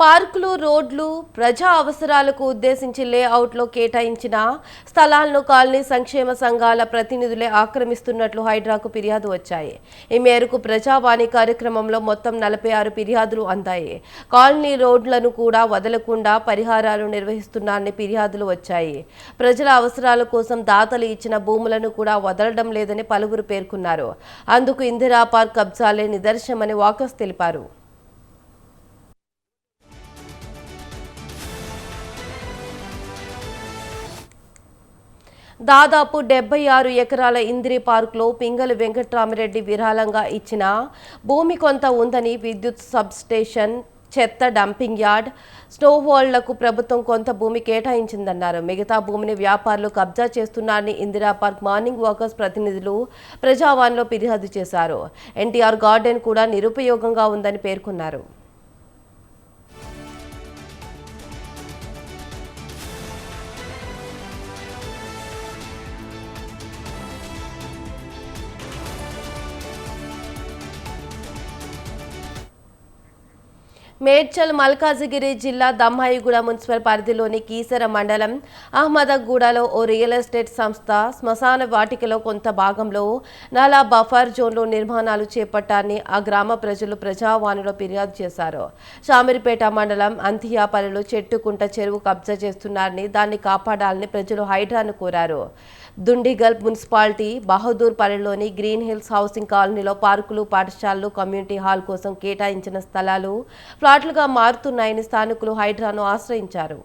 పార్కులు రోడ్లు ప్రజా అవసరాలకు ఉద్దేశించి లేఅవుట్లో కేటాయించిన స్థలాలను కాలనీ సంక్షేమ సంఘాల ప్రతినిధులే ఆక్రమిస్తున్నట్లు హైడ్రాకు ఫిర్యాదు వచ్చాయి. ఈ మేరకు ప్రజావాణి కార్యక్రమంలో మొత్తం నలభై ఆరు ఫిర్యాదులు అందాయి. కాలనీ రోడ్లను కూడా వదలకుండా పరిహారాలు నిర్వహిస్తున్నారని ఫిర్యాదులు వచ్చాయి. ప్రజల అవసరాల కోసం దాతలు ఇచ్చిన భూములను కూడా వదలడం లేదని పలువురు పేర్కొన్నారు. అందుకు ఇందిరా పార్క్ కబ్జాలే నిదర్శనమని వాకస్ తెలిపారు. దాదాపు డెబ్బై ఆరు ఎకరాల ఇందిరి పార్కులో పింగలి వెంకట్రామిరెడ్డి విరాళంగా ఇచ్చిన భూమి కొంత ఉందని విద్యుత్ సబ్స్టేషన్ చెత్త డంపింగ్ యార్డ్ స్నో హోల్డ్లకు ప్రభుత్వం కొంత భూమి కేటాయించిందన్నారు. మిగతా భూమిని వ్యాపారులు కబ్జా చేస్తున్నారని ఇందిరా పార్క్ మార్నింగ్ వాకర్స్ ప్రతినిధులు ప్రజావాన్లో ఫిర్యాదు చేశారు. ఎన్టీఆర్ గార్డెన్ కూడా నిరుపయోగంగా ఉందని పేర్కొన్నారు. మేడ్చల్ మల్కాజిగిరి జిల్లా దమ్మాయిగూడ మున్సిపల్ పరిధిలోని కీసర మండలం అహ్మదగూడలో ఓ రియల్ ఎస్టేట్ సంస్థ శ్మశాన వాటికలో కొంత భాగంలో నాలా బఫర్ జోన్లో నిర్మాణాలు చేపట్టారని ఆ గ్రామ ప్రజలు ప్రజావాణిలో ఫిర్యాదు చేశారు. షామిరిపేట మండలం అంతియాపల్లిలో చెట్టుకుంట చెరువు కబ్జా చేస్తున్నారని దాన్ని కాపాడాలని ప్రజలు హైడ్రాను కోరారు. దుండిగల్ మున్సిపాలిటీ బహదూర్ పల్లెలోని గ్రీన్ హిల్స్ హౌసింగ్ కాలనీలో పార్కులు పాఠశాలలు కమ్యూనిటీ హాల్ కోసం కేటాయించిన స్థలాలు ఘాట్లుగా మారుతున్నాయని స్థానికులు హైడ్రాను ఆశ్రయించారు.